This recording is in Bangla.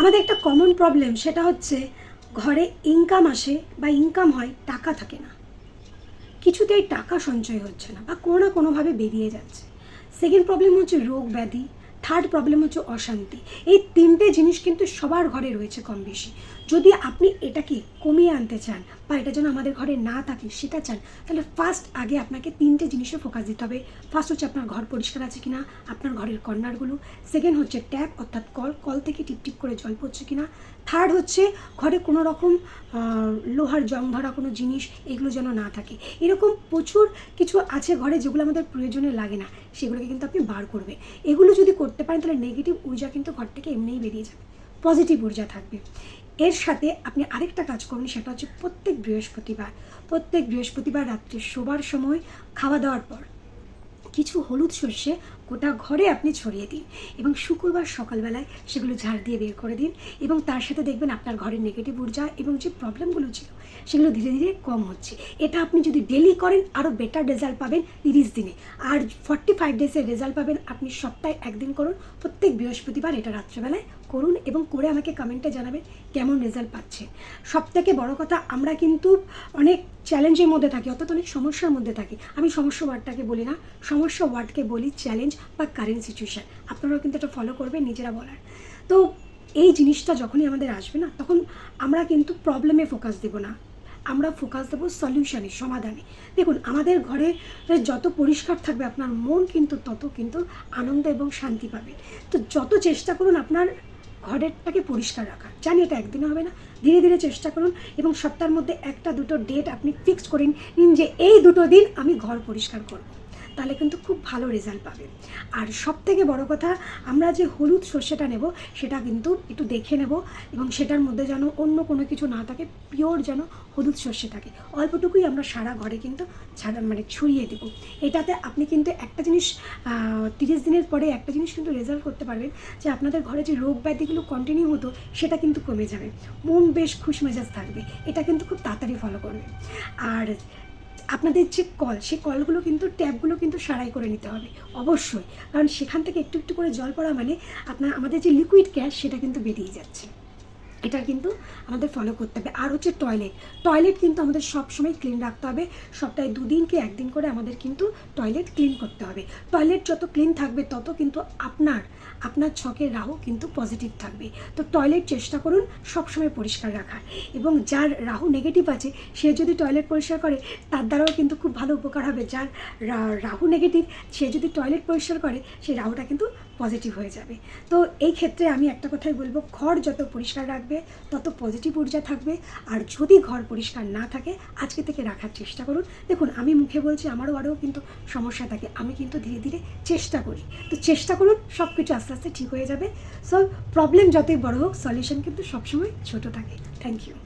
আমাদের একটা কমন প্রবলেম সেটা হচ্ছে ঘরে ইনকাম আসে বা ইনকাম হয়, টাকা থাকে না। কিছুতেই টাকা সঞ্চয় হচ্ছে না বা কোনো না কোনোভাবে বেরিয়ে যাচ্ছে। সেকেন্ড প্রবলেম হচ্ছে রোগ ব্যাধি। থার্ড প্রবলেম হচ্ছে অশান্তি। এই তিনটে জিনিস কিন্তু সবার ঘরে রয়েছে কম বেশি। যদি আপনি এটাকে কমিয়ে আনতে চান বা এটা যেন আমাদের ঘরে না থাকে, সেটা চান, তাহলে ফার্স্ট আগে আপনাকে তিনটে জিনিসে ফোকাস দিতে হবে। ফার্স্ট হচ্ছে আপনার ঘর পরিষ্কার আছে কিনা, আপনার ঘরের কর্নারগুলো। সেকেন্ড হচ্ছে ট্যাপ অর্থাৎ কল কল থেকে টিপ টিপ করে জল পড়ছে কিনা। থার্ড হচ্ছে ঘরে কোনো রকম লোহার জং ধরা কোনো জিনিস, এগুলো যেন না থাকে। এরকম প্রচুর কিছু আছে ঘরে যেগুলো আমাদের প্রয়োজনে লাগে না, সেগুলোকে কিন্তু আপনি বার করবে এগুলো যদি করতে পারেন, তাহলে নেগেটিভ ঊর্জা কিন্তু ঘর থেকে এমনিই বেরিয়ে যাবে। পজিটিভ ঊর্জা থাকবে। এর সাথে আপনি আরেকটা কাজ করুন, সেটা হচ্ছে প্রত্যেক বৃহস্পতিবার প্রত্যেক বৃহস্পতিবার রাত্রে শোবার সময় খাওয়া দাওয়ার পর, কিছু হলুদ সর্ষে গোটা ঘরে আপনি ছড়িয়ে দিন এবং শুক্রবার সকালবেলায় সেগুলো ঝাড় দিয়ে বের করে দিন এবং তার সাথে দেখবেন আপনার ঘরের নেগেটিভ ঊর্জা এবং যে প্রবলেমগুলো ছিল সেগুলো ধীরে ধীরে কম হচ্ছে। এটা আপনি যদি ডেলি করেন আরও বেটার রেজাল্ট পাবেন তিরিশ দিনে। আর ফর্টি ফাইভ ডেজের রেজাল্ট পাবেন আপনি সপ্তাহে একদিন করুন, প্রত্যেক বৃহস্পতিবার এটা রাত্রেবেলায় করুন এবং করে আমাকে কমেন্টে জানাবেন কেমন রেজাল্ট পাচ্ছেন সব থেকে বড় কথা, আমরা কিন্তু অনেক চ্যালেঞ্জের মধ্যে থাকি, অর্থাৎ অনেক সমস্যার মধ্যে থাকি। আমি সমস্যা ওয়ার্ডটাকে বলি না, সমস্যা ওয়ার্ডকে বলি চ্যালেঞ্জ বা কারেন্ট সিচুয়েশান আপনারাও কিন্তু এটা ফলো করবেন, নিজেরা বলার। তো এই জিনিসটা যখনই আমাদের আসবে না, তখন আমরা কিন্তু প্রবলেমে ফোকাস দেব না। আমরা ফোকাস দেবো সলিউশনে সমাধানে। দেখুন, আমাদের ঘরে যত পরিষ্কার থাকবে, আপনার মন কিন্তু তত কিন্তু আনন্দ এবং শান্তি পাবে। তো যত চেষ্টা করুন আপনার ঘরেরটাকে পরিষ্কার রাখা জানি এটা একদিনে হবে না, ধীরে ধীরে চেষ্টা করুন এবং সপ্তাহের মধ্যে একটা দুটো ডেট আপনি ফিক্স করে নিন যে এই দুটো দিন আমি ঘর পরিষ্কার করব। তাহলে কিন্তু খুব ভালো রেজাল্ট পাবে। আর সব থেকে বড় কথা, আমরা যে হলুদ সর্ষেটা নেব, সেটা কিন্তু একটু দেখে নেব এবং সেটার মধ্যে যেন অন্য কোনো কিছু না থাকে পিওর যেন হলুদ সর্ষে থাকে। অল্পটুকুই আমরা সারা ঘরে কিন্তু ছাড়া মানে ছড়িয়ে দেবো। এটাতে আপনি কিন্তু একটা জিনিস তিরিশ দিনের পরে একটা জিনিস কিন্তু রেজাল্ট করতে পারবেন যে আপনাদের ঘরে যে রোগ ব্যাধিগুলো কন্টিনিউ হতো, সেটা কিন্তু কমে যাবে। মন বেশ খুশ মেজাজ থাকবে। এটা কিন্তু খুব তাড়াতাড়ি ফলো করবে। আর আপনাদের যে কল, সেই কলগুলো কিন্তু ট্যাপগুলো কিন্তু সারাই করে নিতে হবে, অবশ্যই। কারণ সেখান থেকে একটু একটু করে জল পড়া মানে আপনার, আমাদের যে লিকুইড গ্যাস সেটা কিন্তু বেরিয়ে যাচ্ছে। এটা কিন্তু আমাদের ফলো করতে হবে। আর হচ্ছে টয়লেট টয়লেট কিন্তু আমাদের সব সময় ক্লিন রাখতে হবে। সপ্তাহে দুদিন কি একদিন করে আমাদের কিন্তু টয়লেট ক্লিন করতে হবে। টয়লেট যত ক্লিন থাকবে, তত কিন্তু আপনার আপনার ছকের রাহু কিন্তু পজিটিভ থাকবে। তো টয়লেট চেষ্টা করুন সবসময় পরিষ্কার রাখার। এবং যার রাহু নেগেটিভ আছে, সে যদি টয়লেট পরিষ্কার করে, তার দ্বারাও কিন্তু খুব ভালো উপকার হবে। যার রাহু নেগেটিভ সে যদি টয়লেট পরিষ্কার করে সেই রাহুটা কিন্তু পজিটিভ হয়ে যাবে। তো এই ক্ষেত্রে আমি একটা কথাই বলব, ঘর যত পরিষ্কার রাখবে, তত পজিটিভ ঊর্জা থাকবে। আর যদি ঘর পরিষ্কার না থাকে, আজকে থেকে রাখার চেষ্টা করুন। দেখুন, আমি মুখে বলছি, আমারও আরও কিন্তু সমস্যা থাকে। আমি কিন্তু ধীরে ধীরে চেষ্টা করি। তো চেষ্টা করুন সব কিছু আস্তে আস্তে ঠিক হয়ে যাবে। সো প্রবলেম যতই বড় হোক সলিউশন কিন্তু সবসময় ছোট থাকে। Thank you